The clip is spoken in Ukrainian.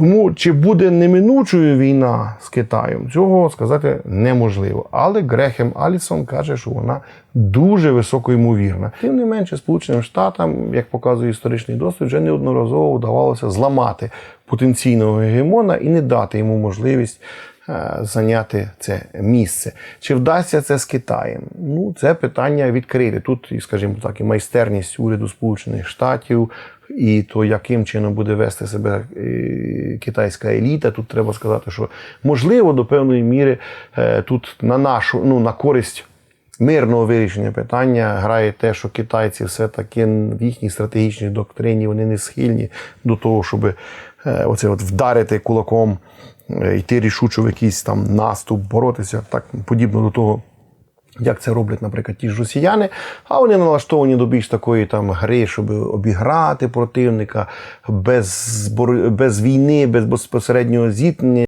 Тому чи буде неминучою війна з Китаєм, цього сказати неможливо. Але Грехем Алісон каже, що вона дуже високо ймовірна. Тим не менше, Сполученим Штатам, як показує історичний досвід, вже неодноразово вдавалося зламати потенційного гегемона і не дати йому можливість е, зайняти це місце. Чи вдасться це з Китаєм? Ну, це питання відкрите. Тут, скажімо так, і майстерність уряду Сполучених Штатів, і то, яким чином буде вести себе е, китайська еліта. Тут треба сказати, що можливо до певної міри е, тут на нашу ну на користь. Мирного вирішення питання грає те, що китайці все-таки в їхній стратегічній доктрині вони не схильні до того, щоб е, оце от вдарити кулаком, е, йти рішуче в якийсь там наступ, боротися, так подібно до того, як це роблять, наприклад, ті ж росіяни, а вони налаштовані до більш такої там гри, щоб обіграти противника без, без війни, без безпосереднього зіткнення.